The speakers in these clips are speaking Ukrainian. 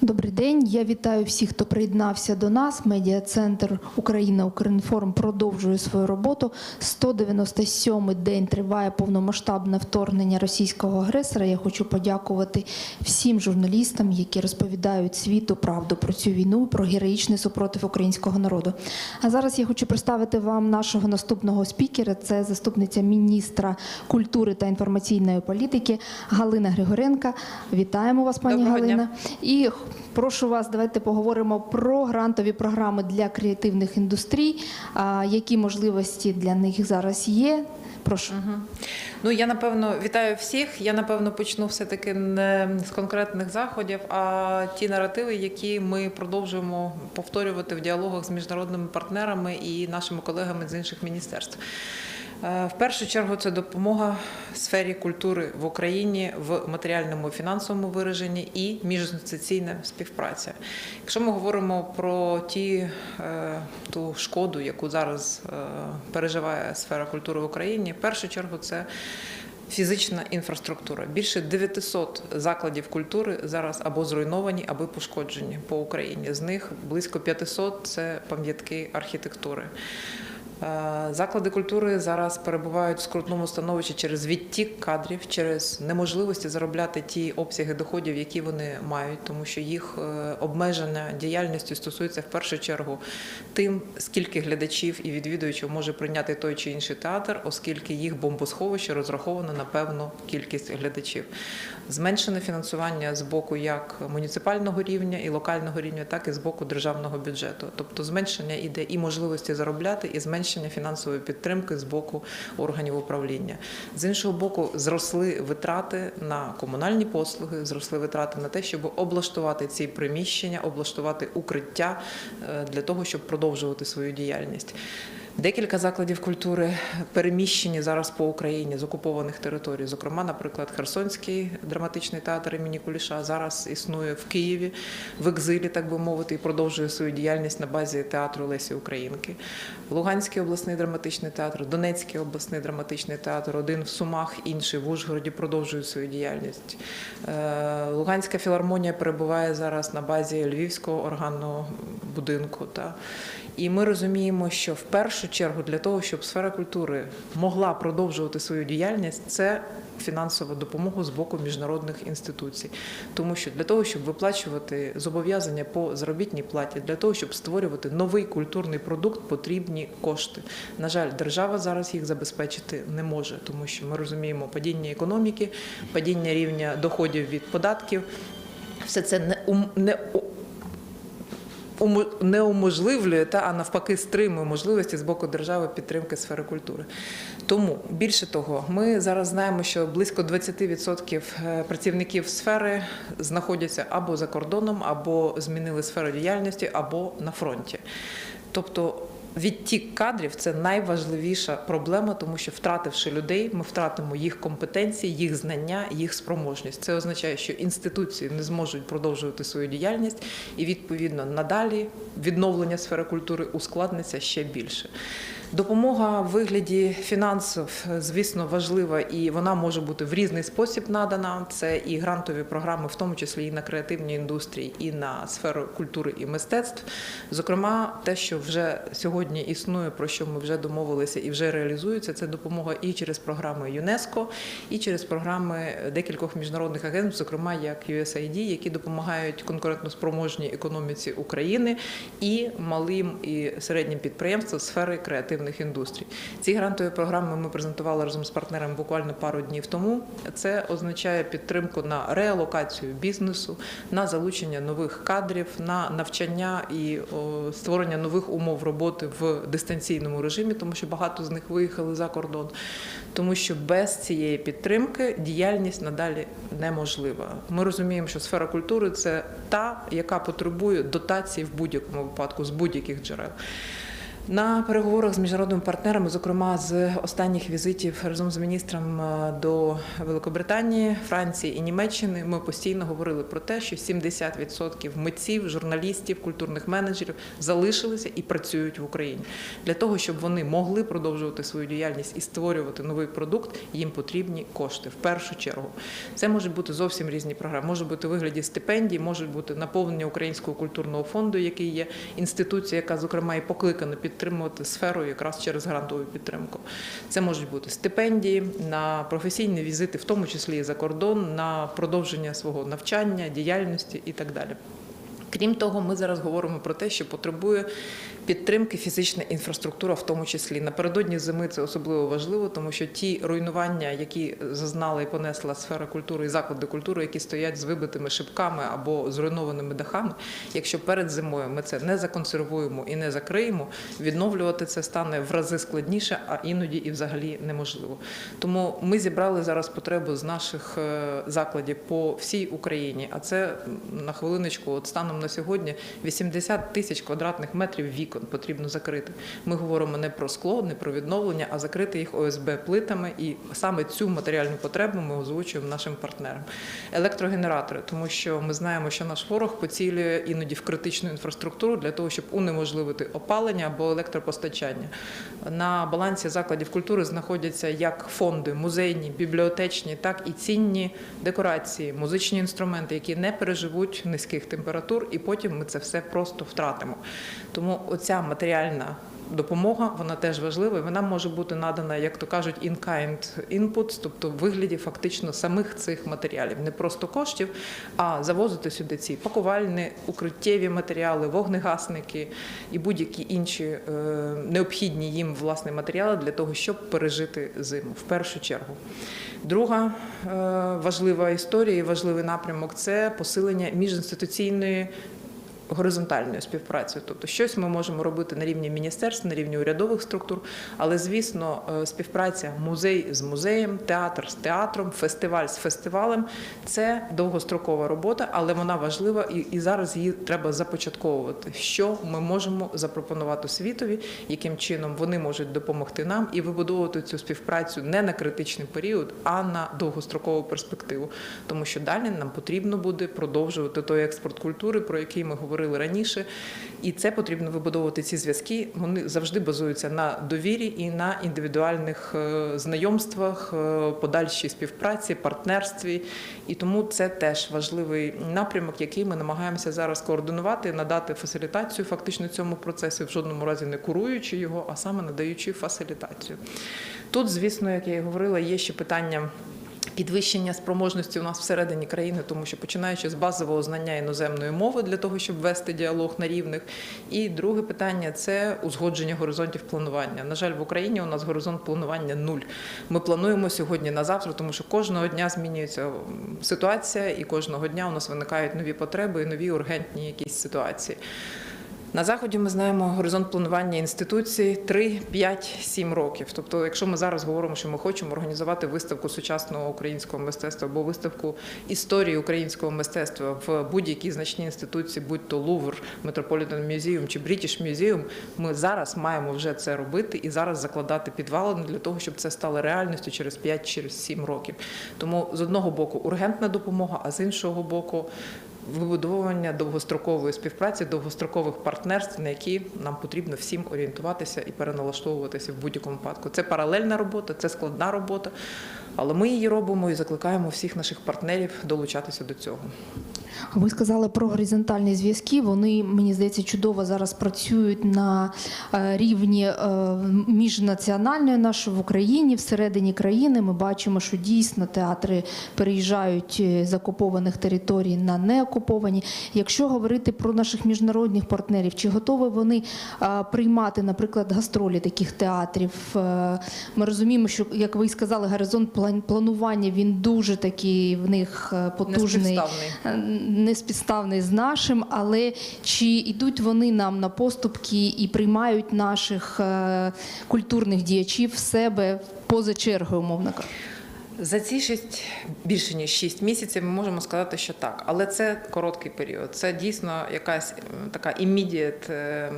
Добрий день. Я вітаю всіх, хто приєднався до нас. Медіа центр Україна Укрінформ продовжує свою роботу. 197-й день триває повномасштабне вторгнення російського агресора. Я хочу подякувати всім журналістам, які розповідають світу правду про цю війну, про героїчний супротив українського народу. А зараз я хочу представити вам нашого наступного спікера. Це заступниця міністра культури та інформаційної політики Галина Григоренка. Вітаємо вас, пані Доброго дня. Галина. І прошу вас, давайте поговоримо про грантові програми для креативних індустрій. Які можливості для них зараз є? Прошу. Ну я напевно вітаю всіх. Я напевно почну все таки не з конкретних заходів, а ті наративи, які ми продовжуємо повторювати в діалогах з міжнародними партнерами і нашими колегами з інших міністерств. Е, В першу чергу це допомога сфері культури в Україні в матеріальному і фінансовому вираженні і міжінституційна співпраця. Якщо ми говоримо про ті, е, ту шкоду, яку зараз е, переживає сфера культури в Україні, в першу чергу це фізична інфраструктура. Більше 900 закладів культури зараз або зруйновані, або пошкоджені по Україні. З них близько 500 – це пам'ятки архітектури. Е, Заклади культури зараз перебувають в скрутному становищі через відтік кадрів, через неможливості заробляти ті обсяги доходів, які вони мають, тому що їх е, обмеження діяльністю стосується в першу чергу тим, скільки глядачів і відвідувачів може прийняти той чи інший театр, оскільки їх бомбосховище розраховано на певну кількість глядачів. Зменшене фінансування з боку як муніципального рівня і локального рівня, так і з боку державного бюджету. Тобто зменшення іде і можливості заробляти, і зменшення фінансової підтримки з боку органів управління. З іншого боку, зросли витрати на комунальні послуги, зросли витрати на те, щоб облаштувати ці приміщення, облаштувати укриття е, для того, щоб продовжувати свою діяльність. Декілька закладів культури переміщені зараз по Україні з окупованих територій. Зокрема, наприклад, Херсонський драматичний театр імені Куліша зараз існує в Києві в екзилі, так би мовити, і продовжує свою діяльність на базі театру Лесі Українки. Луганський обласний драматичний театр, Донецький обласний драматичний театр, один в Сумах, інший в Ужгороді продовжують свою діяльність. Е, Луганська філармонія перебуває зараз на базі Львівського органного будинку. Та. І ми розуміємо, що в першу чергу для того, щоб сфера культури могла продовжувати свою діяльність, це фінансова допомога з боку міжнародних інституцій. Тому що для того, щоб виплачувати зобов'язання по заробітній платі, для того, щоб створювати новий культурний продукт, потрібні кошти. На жаль, держава зараз їх забезпечити не може, тому що ми розуміємо падіння економіки, падіння рівня доходів від податків. Все це не не не уможливлює, та, а навпаки стримує можливості з боку держави підтримки сфери культури. Тому більше того, ми зараз знаємо, що близько 20% працівників сфери знаходяться або за кордоном, або змінили сферу діяльності, або на фронті. Тобто Відтік кадрів це найважливіша проблема, тому що втративши людей, ми втратимо їх компетенції, їх знання, їх спроможність. Це означає, що інституції не зможуть продовжувати свою діяльність, і відповідно надалі відновлення сфери культури ускладниться ще більше. Допомога в вигляді фінансів, звісно, важлива і вона може бути в різний спосіб надана. Це і грантові програми, в тому числі і на креативні індустрії, і на сферу культури і мистецтв. Зокрема, те, що вже сьогодні існує, про що ми вже домовилися і вже реалізується, це допомога і через програми ЮНЕСКО, і через програми декількох міжнародних агентств, зокрема як USAID, які допомагають конкурентноспроможній економіці України і малим і середнім підприємствам сфери креативних індустрій. Ці грантові програми ми презентували разом з партнерами буквально пару днів тому. Це означає підтримку на реалокацію бізнесу, на залучення нових кадрів, на навчання і створення нових умов роботи в дистанційному режимі, тому що багато з них виїхали за кордон. Тому що без цієї підтримки діяльність надалі неможлива. Ми розуміємо, що сфера культури це та, яка потребує дотації в будь-якому випадку з будь-яких джерел. На переговорах з міжнародними партнерами, зокрема з останніх візитів разом з міністром е, до Великобританії, Франції і Німеччини, ми постійно говорили про те, що 70% митців, журналістів, культурних менеджерів залишилися і працюють в Україні. Для того, щоб вони могли продовжувати свою діяльність і створювати новий продукт, їм потрібні кошти в першу чергу. Це можуть бути зовсім різні програми. Може бути вигляді стипендій, може бути наповнення Українського культурного фонду, який є інституція, яка зокрема і покликана підтримувати сферу якраз через грантову підтримку. Це можуть бути стипендії на професійні візити, в тому числі і за кордон, на продовження свого навчання, діяльності і так далі. Крім того, ми зараз говоримо про те, що потребує підтримки фізична інфраструктура, в тому числі напередодні зими це особливо важливо, тому що ті руйнування, які зазнала і понесла сфера культури і заклади культури, які стоять з вибитими шибками або зруйнованими дахами, якщо перед зимою ми це не законсервуємо і не закриємо, відновлювати це стане в рази складніше, а іноді і взагалі неможливо. Тому ми зібрали зараз потребу з наших е, закладів по всій Україні. А це на хвилиночку, от станом на сьогодні 80 тисяч квадратних метрів вікон потрібно закрити. Ми говоримо не про скло, не про відновлення, а закрити їх ОСБ плитами. І саме цю матеріальну потребу ми озвучуємо нашим партнерам. Електрогенератори, тому що ми знаємо, що наш ворог поцілює іноді в критичну інфраструктуру для того, щоб унеможливити опалення або електропостачання. На балансі закладів культури знаходяться як фонди музейні, бібліотечні, так і цінні декорації, музичні інструменти, які не переживуть низьких температур, і потім ми це все просто втратимо. Тому оця матеріальна. Допомога вона теж важлива, і вона може бути надана, як то кажуть, in-kind inputs, тобто в вигляді фактично самих цих матеріалів, не просто коштів, а завозити сюди ці пакувальні, укриттєві матеріали, вогнегасники і будь-які інші е, необхідні їм власне матеріали для того, щоб пережити зиму в першу чергу. Друга е, важлива історія і важливий напрямок це посилення міжінституційної горизонтальною співпрацею. Тобто щось ми можемо робити на рівні міністерств, на рівні урядових структур, але звісно, е, співпраця музей з музеєм, театр з театром, фестиваль з фестивалем це довгострокова робота, але вона важлива і, зараз її треба започатковувати. Що ми можемо запропонувати світові, яким чином вони можуть допомогти нам і вибудовувати цю співпрацю не на критичний період, а на довгострокову перспективу. Тому що далі нам потрібно буде продовжувати той експорт культури, про який ми говорили раніше. І це потрібно вибудовувати ці зв'язки. Вони завжди базуються на довірі і на індивідуальних е, знайомствах, е, подальшій співпраці, партнерстві. І тому це теж важливий напрямок, який ми намагаємося зараз координувати, надати фасилітацію фактично цьому процесу, в жодному разі не куруючи його, а саме надаючи фасилітацію. Тут, звісно, як я і говорила, є ще питання. Підвищення спроможності у нас всередині країни, тому що починаючи з базового знання іноземної мови для того, щоб вести діалог на рівних. І друге питання це узгодження горизонтів планування. На жаль, в Україні у нас горизонт планування нуль. Ми плануємо сьогодні на завтра, тому що кожного дня змінюється ситуація, і кожного дня у нас виникають нові потреби і нові ургентні якісь ситуації. На заході ми знаємо горизонт планування інституцій 3, 5, 7 років. Тобто, якщо ми зараз говоримо, що ми хочемо організувати виставку сучасного українського мистецтва або виставку історії українського мистецтва в будь-якій значній інституції, будь то Лувр, Metropolitan Museum чи British Museum, ми зараз маємо вже це робити і зараз закладати підвалини для того, щоб це стало реальністю через 5 через 7 років. Тому з одного боку ургентна допомога, а з іншого боку вибудовування довгострокової співпраці, довгострокових партнерств, на які нам потрібно всім орієнтуватися і переналаштовуватися в будь-якому випадку. Це паралельна робота, це складна робота, але ми її робимо і закликаємо всіх наших партнерів долучатися до цього. Ви сказали про горизонтальні зв'язки. Вони, мені здається, чудово зараз працюють на е, рівні е, міжнаціональної нашої в Україні, всередині країни. Ми бачимо, що дійсно театри переїжджають з окупованих територій на неокуповані. Якщо говорити про наших міжнародних партнерів, чи готові вони е, приймати, наприклад, гастролі таких театрів? Ми розуміємо, що як ви сказали, горизонт планування він дуже такий в них е, потужний неспідставний. неспідставний з нашим, але чи йдуть вони нам на поступки і приймають наших е, культурних діячів в себе поза чергою, умовно кажучи? За ці шість більше ніж шість місяців ми можемо сказати, що так, але це короткий період. Це дійсно якась е, така імідієт,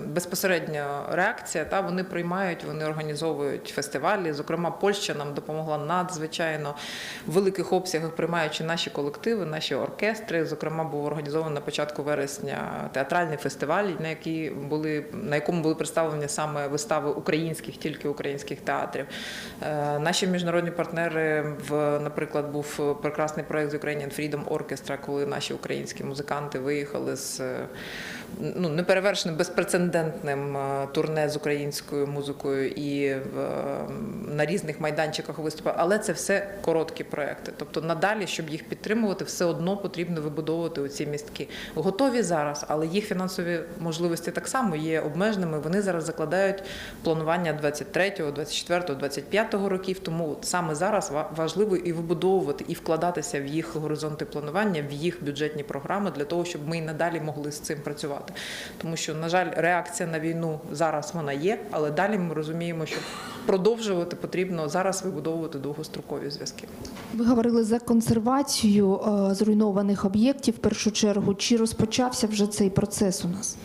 безпосередня реакція. Та вони приймають, вони організовують фестивалі. Зокрема, Польща нам допомогла надзвичайно в великих обсягах, приймаючи наші колективи, наші оркестри. Зокрема, був організований на початку вересня театральний фестиваль, на які були на якому були представлені саме вистави українських, тільки українських театрів. Е, Наші міжнародні партнери в, наприклад, був прекрасний проект з Ukrainian Freedom Orchestra, коли наші українські музиканти виїхали з е, ну, неперевершеним безпрецедентним е, турне з українською музикою і в, е, на різних майданчиках виступали. Але це все короткі проекти. Тобто надалі, щоб їх підтримувати, все одно потрібно вибудовувати оці містки. Готові зараз, але їх фінансові можливості так само є обмеженими. Вони зараз закладають планування 23-го, 24-го, 25-го років. Тому саме зараз ва- важливо і вибудовувати, і вкладатися в їх горизонти планування, в їх бюджетні програми для того, щоб ми і надалі могли з цим працювати. Тому що, на жаль, реакція на війну зараз вона є, але далі ми розуміємо, що продовжувати потрібно зараз вибудовувати довгострокові зв'язки. Ви говорили за консервацію е, зруйнованих об'єктів в першу чергу. Чи розпочався вже цей процес у нас?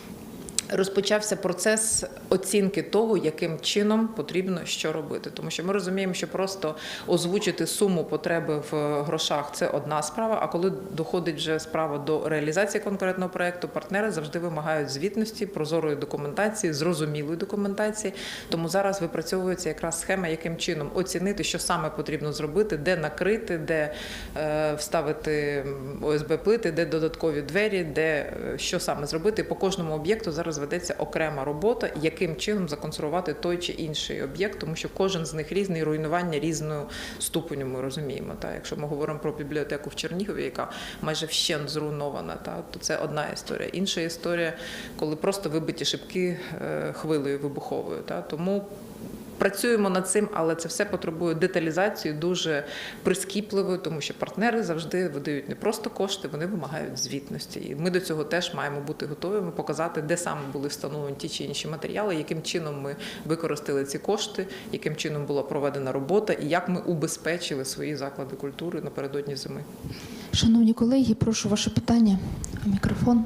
Розпочався процес оцінки того, яким чином потрібно що робити. Тому що ми розуміємо, що просто озвучити суму потреби в грошах це одна справа. А коли доходить вже справа до реалізації конкретного проекту, партнери завжди вимагають звітності, прозорої документації, зрозумілої документації. Тому зараз випрацьовується якраз схема, яким чином оцінити, що саме потрібно зробити, де накрити, де е, вставити ОСБ плити, де додаткові двері, де е, що саме зробити. По кожному об'єкту зараз ведеться окрема робота, яким чином законсервувати той чи інший об'єкт, тому що кожен з них різний, руйнування різною ступеню. Ми розуміємо. Та якщо ми говоримо про бібліотеку в Чернігові, яка майже вщент зруйнована, та то це одна історія. Інша історія, коли просто вибиті шибки е, хвилею вибуховою. Та тому. Працюємо над цим, але це все потребує деталізації дуже прискіпливої, тому що партнери завжди видають не просто кошти, вони вимагають звітності. І ми до цього теж маємо бути готовими показати, де саме були встановлені ті чи інші матеріали, яким чином ми використали ці кошти, яким чином була проведена робота, і як ми убезпечили свої заклади культури напередодні зими. Шановні колеги, прошу ваше питання. Мікрофон.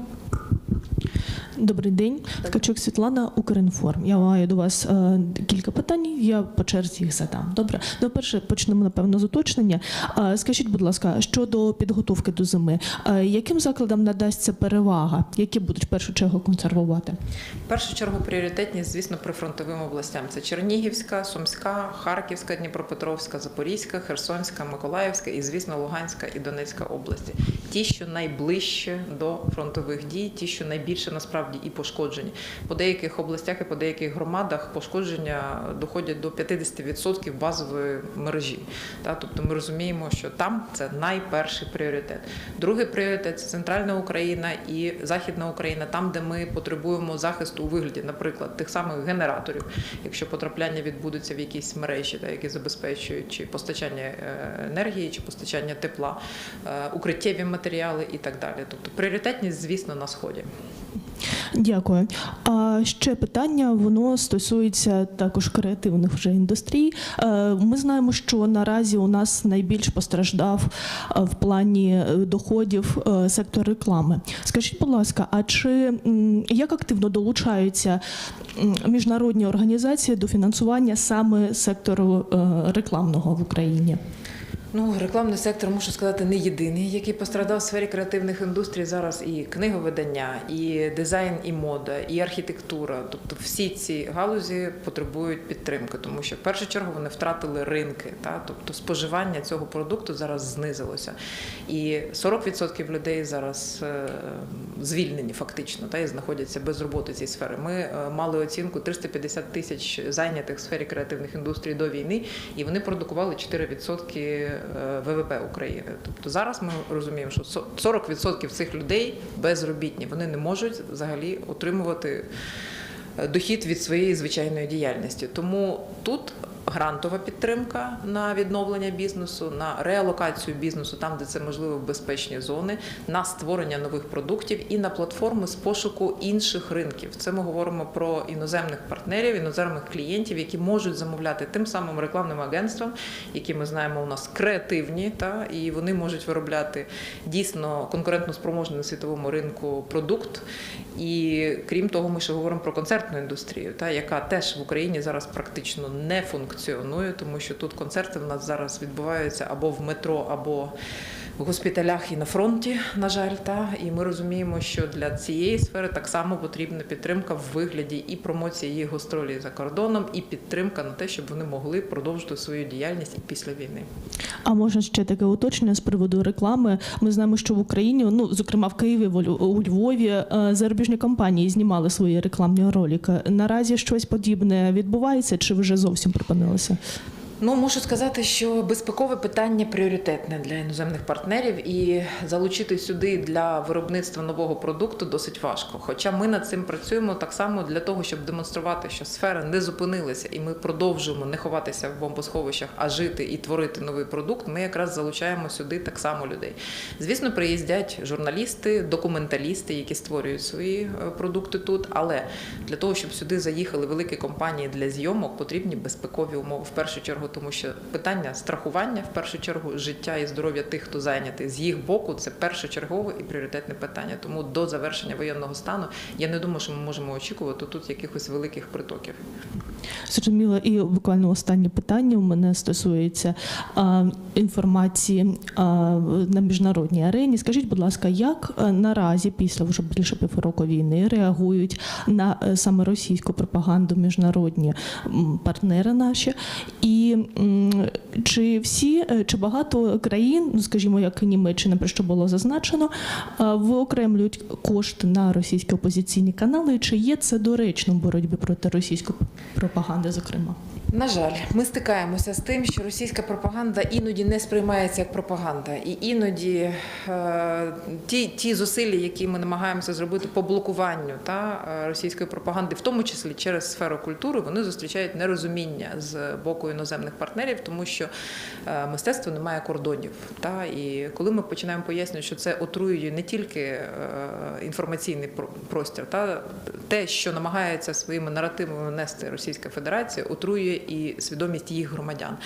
Добрий день, Ткачук Світлана, Укрінформ. Я маю до вас е, кілька питань. Я по черзі їх задам. Добре, ну перше почнемо напевно з уточнення. Е, скажіть, будь ласка, щодо підготовки до зими, е, яким закладам надасться перевага, які будуть в першу чергу консервувати? В першу чергу пріоритетність, звісно, прифронтовим областям. Це Чернігівська, Сумська, Харківська, Дніпропетровська, Запорізька, Херсонська, Миколаївська і, звісно, Луганська і Донецька області. Ті, що найближче до фронтових дій, ті, що найбільше насправді і пошкоджені. По деяких областях і по деяких громадах пошкодження доходять до 50% базової мережі. Тобто ми розуміємо, що там це найперший пріоритет. Другий пріоритет це центральна Україна і Західна Україна, там, де ми потребуємо захисту у вигляді, наприклад, тих самих генераторів, якщо потрапляння відбудеться в якісь мережі, які забезпечують чи постачання е, енергії, чи постачання тепла, е, укриттєві матеріали і так далі. Тобто пріоритетність, звісно, на сході. Дякую. А ще питання воно стосується також креативних вже індустрій. Е, Ми знаємо, що наразі у нас найбільш постраждав е, в плані е, доходів сектор реклами. Скажіть, будь ласка, а чи як активно долучаються міжнародні організації до фінансування саме сектору рекламного в Україні? Ну, рекламний сектор, можу сказати, не єдиний, який пострадав в сфері креативних індустрій. Зараз і книговидання, і дизайн, і мода, і архітектура. Тобто всі ці галузі потребують підтримки, тому що в першу чергу вони втратили ринки. Та? Тобто споживання цього продукту зараз знизилося. І 40% людей зараз е, звільнені фактично та, і знаходяться без роботи в цій сфері. Ми е, мали оцінку 350 тисяч зайнятих в сфері креативних індустрій до війни, і вони продукували 4% е, ВВП України. Тобто зараз ми розуміємо, що 40% цих людей безробітні. Вони не можуть взагалі отримувати е, дохід від своєї звичайної діяльності. Тому тут грантова підтримка на відновлення бізнесу, на реалокацію бізнесу там, де це можливо в безпечні зони, на створення нових продуктів і на платформи з пошуку інших ринків. Це ми говоримо про іноземних партнерів, іноземних клієнтів, які можуть замовляти тим самим рекламним агентствам, які ми знаємо у нас креативні, та і вони можуть виробляти дійсно конкурентно спроможний на світовому ринку продукт. І крім того, ми ще говоримо про концертну індустрію, та яка теж в Україні зараз практично не функціонує, тому що тут концерти в нас зараз відбуваються або в метро, або в госпіталях і на фронті, на жаль, та і ми розуміємо, що для цієї сфери так само потрібна підтримка в вигляді і промоції їх гастролі за кордоном, і підтримка на те, щоб вони могли продовжити свою діяльність і після війни. А можна ще таке уточнення з приводу реклами. Ми знаємо, що в Україні, ну зокрема в Києві, у Львові, е, зарубіжні компанії знімали свої рекламні ролики. Наразі щось подібне відбувається, чи вже зовсім припинилося? Ну, можу сказати, що безпекове питання пріоритетне для іноземних партнерів, і залучити сюди для виробництва нового продукту досить важко. Хоча ми над цим працюємо так само для того, щоб демонструвати, що сфера не зупинилася, і ми продовжуємо не ховатися в бомбосховищах, а жити і творити новий продукт. Ми якраз залучаємо сюди так само людей. Звісно, приїздять журналісти, документалісти, які створюють свої е, продукти тут. Але для того, щоб сюди заїхали великі компанії для зйомок, потрібні безпекові умови в першу чергу, тому що питання страхування, в першу чергу, життя і здоров'я тих, хто зайнятий з їх боку, це першочергове і пріоритетне питання. Тому до завершення воєнного стану я не думаю, що ми можемо очікувати тут якихось великих притоків. Зрозуміло, і буквально останнє питання у мене стосується а, інформації а, на міжнародній арені. Скажіть, будь ласка, як наразі, після вже більше півроку війни, реагують на е, саме російську пропаганду міжнародні партнери наші? І чи всі е, чи багато країн, ну скажімо, як Німеччина, про що було зазначено, а, виокремлюють кошти на російські опозиційні канали? Чи є це доречно в боротьбі проти російської пропаганди, зокрема? На жаль, ми стикаємося з тим, що російська пропаганда іноді не сприймається як пропаганда, і іноді е, ті, ті зусилля, які ми намагаємося зробити по блокуванню та е, російської пропаганди, в тому числі через сферу культури, вони зустрічають нерозуміння з боку іноземних партнерів, тому що е, мистецтво не має кордонів. Та і коли ми починаємо пояснювати, що це отруює не тільки е, інформаційний простір, та те, що намагається своїми наративами нести Російська Федерація, отруює і свідомість їх громадян.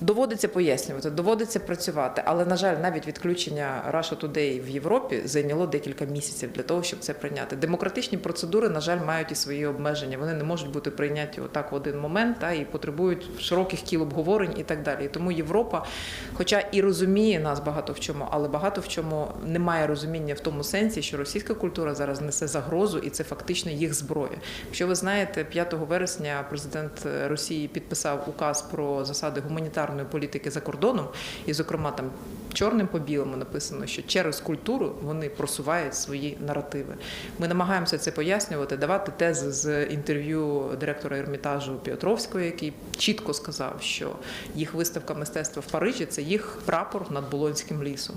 Доводиться пояснювати, доводиться працювати, але на жаль, навіть відключення Russia Today в Європі зайняло декілька місяців для того, щоб це прийняти. Демократичні процедури, на жаль, мають і свої обмеження. Вони не можуть бути прийняті отак в один момент, та і потребують широких кіл обговорень і так далі. І тому Європа, хоча і розуміє нас багато в чому, але багато в чому немає розуміння в тому сенсі, що російська культура зараз несе загрозу, і це фактично їх зброя. Якщо ви знаєте, 5 вересня президент Росії підписав указ про засади гуманітарної політики за кордоном, і, зокрема, там чорним по білому написано, що через культуру вони просувають свої наративи. Ми намагаємося це пояснювати, давати тези з інтерв'ю директора Ермітажу Піотровського, який чітко сказав, що їх виставка мистецтва в Парижі це їх прапор над Болонським лісом.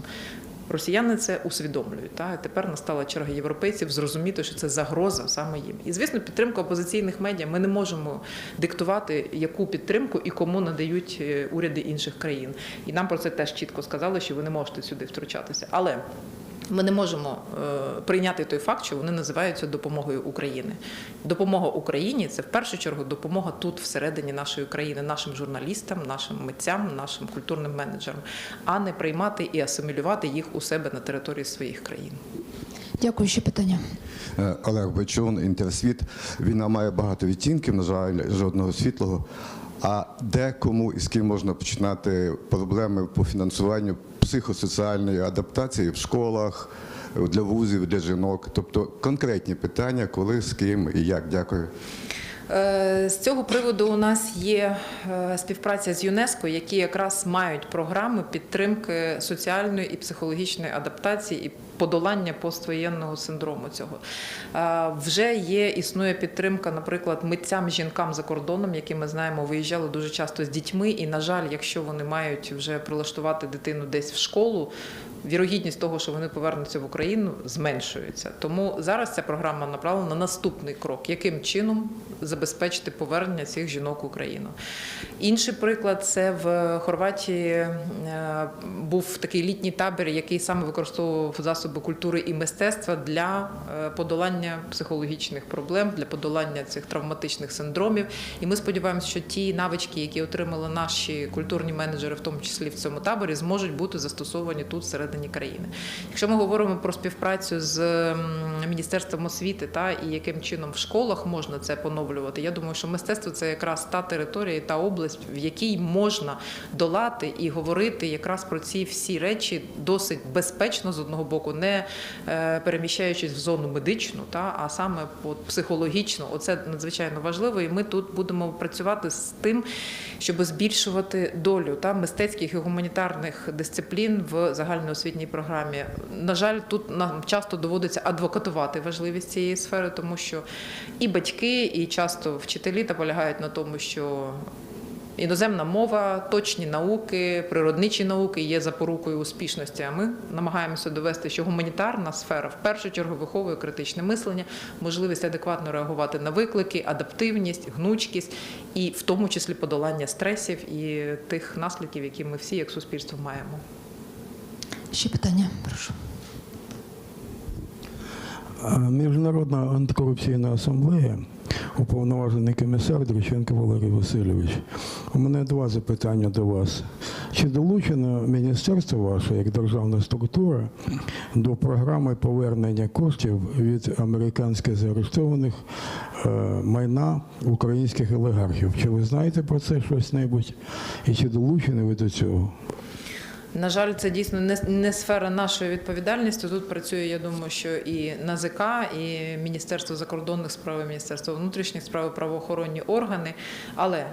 Росіяни це усвідомлюють. Та тепер настала черга європейців зрозуміти, що це загроза саме їм. І звісно, підтримка опозиційних медіа. Ми не можемо диктувати, яку підтримку і кому надають е, уряди інших країн. І нам про це теж чітко сказали, що ви не можете сюди втручатися. Але ми не можемо е, прийняти той факт, що вони називаються допомогою України. Допомога Україні це в першу чергу допомога тут, всередині нашої країни, нашим журналістам, нашим митцям, нашим культурним менеджерам, а не приймати і асимілювати їх у себе на території своїх країн. Дякую, ще питання. Е, Олег Бачун, інтерсвіт. Війна має багато відтінків, на жаль, жодного світлого. А де, кому і з ким можна починати проблеми по фінансуванню психосоціальної адаптації в школах, для вузів, для жінок? Тобто конкретні питання, коли, з ким і як. Дякую. Е, З цього приводу у нас є е, співпраця з ЮНЕСКО, які якраз мають програми підтримки соціальної і психологічної адаптації і подолання поствоєнного синдрому цього. Е, Вже є існує підтримка, наприклад, митцям жінкам за кордоном, які ми знаємо, виїжджали дуже часто з дітьми. І, на жаль, якщо вони мають вже прилаштувати дитину десь в школу, вірогідність того, що вони повернуться в Україну, зменшується. Тому зараз ця програма направлена на наступний крок, яким чином забезпечити повернення цих жінок в Україну. Інший приклад це в Хорватії е, був такий літній табір, який саме використовував засоби культури і мистецтва для е, подолання психологічних проблем, для подолання цих травматичних синдромів. І ми сподіваємося, що ті навички, які отримали наші культурні менеджери, в тому числі в цьому таборі, зможуть бути застосовані тут всередині країни. Якщо ми говоримо про співпрацю з міністерством освіти та і яким чином в школах можна це поновлювати, я думаю, що мистецтво це якраз та територія, та область, в якій можна долати і говорити якраз про ці всі речі досить безпечно з одного боку, не е, переміщаючись в зону медичну, та а саме от, психологічно. Оце надзвичайно важливо. І ми тут будемо працювати з тим, щоб збільшувати долю та мистецьких і гуманітарних дисциплін в загальноосвітній програмі. На жаль, тут нам часто доводиться адвокатувати важливість цієї сфери, тому що і батьки, і часто вчителі наполягають на тому, що Іноземна мова, точні науки, природничі науки є запорукою успішності. А ми намагаємося довести, що гуманітарна сфера в першу чергу виховує критичне мислення, можливість адекватно реагувати на виклики, адаптивність, гнучкість і в тому числі подолання стресів і тих наслідків, які ми всі як суспільство маємо. Ще питання, прошу. Міжнародна антикорупційна асамблея, уповноважений комісар Друченко Валерій Васильович. У мене два запитання до вас. Чи долучено міністерство ваше як державна структура до програми повернення коштів від американських заарештованих е, майна українських олігархів? Чи ви знаєте про це щось небудь? І чи долучені ви до цього? На жаль, це дійсно не, сфера нашої відповідальності. Тут працює, я думаю, що і НАЗК, і Міністерство закордонних справ, і Міністерство внутрішніх справ, правоохоронні органи. Але е,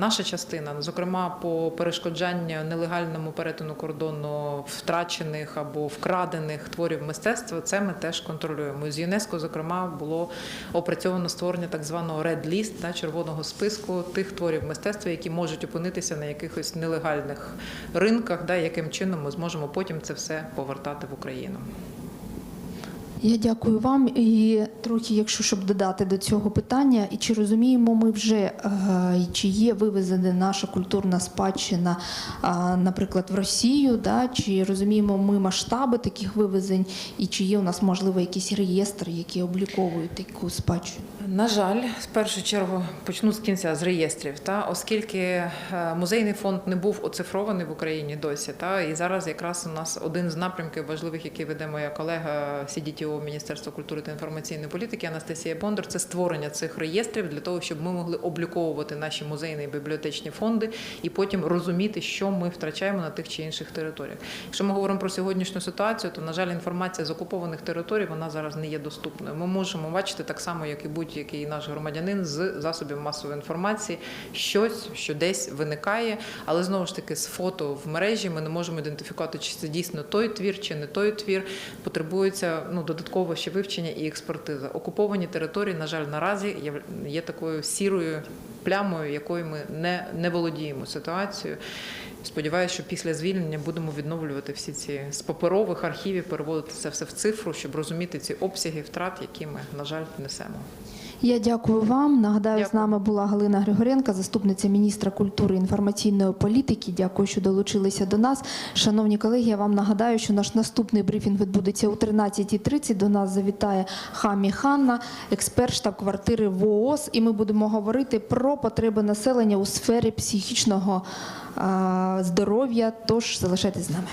наша частина, зокрема по перешкоджанню нелегальному перетину кордону втрачених або вкрадених творів мистецтва, це ми теж контролюємо. З ЮНЕСКО, зокрема, було опрацьовано створення так званого Red List, та червоного списку тих творів мистецтва, які можуть опинитися на якихось нелегальних ринках, да, яким чином ми зможемо потім це все повертати в Україну. Я дякую вам. І трохи, якщо щоб додати до цього питання, і чи розуміємо ми вже, е, чи є вивезена наша культурна спадщина, наприклад, в Росію, да? чи розуміємо ми масштаби таких вивезень, і чи є у нас можливо якісь реєстри, які обліковують таку спадщину? На жаль, в першу чергу почну з кінця з реєстрів, та оскільки е, музейний фонд не був оцифрований в Україні досі, та і зараз якраз у нас один з напрямків важливих, який веде моя колега СІДІТІО Міністерства культури та інформаційної політики Анастасія Бондар, це створення цих реєстрів для того, щоб ми могли обліковувати наші музейні і бібліотечні фонди і потім розуміти, що ми втрачаємо на тих чи інших територіях. Якщо ми говоримо про сьогоднішню ситуацію, то на жаль, інформація з окупованих територій вона зараз не є доступною. Ми можемо бачити так само, як і будь-який наш громадянин з засобів масової інформації, щось, що десь виникає, але знову ж таки з фото в мережі ми не можемо ідентифікувати, чи це дійсно той твір, чи не той твір. Потребується ну додатково ще вивчення і експертиза. Окуповані території, на жаль, наразі є, такою сірою плямою, якою ми не, не володіємо ситуацією. Сподіваюся, що після звільнення будемо відновлювати всі ці з паперових архівів, переводити це все в цифру, щоб розуміти ці обсяги втрат, які ми, на жаль, несемо. Я дякую вам. Нагадаю, Дякую. з нами була Галина Григоренка, заступниця міністра культури і інформаційної політики. Дякую, що долучилися до нас. Шановні колеги, я вам нагадаю, що наш наступний брифінг відбудеться о 13.30. До нас завітає Хамі Ханна, експерт штаб-квартири ВООЗ, і ми будемо говорити про потреби населення у сфері психічного здоров'я. Тож залишайтесь з нами.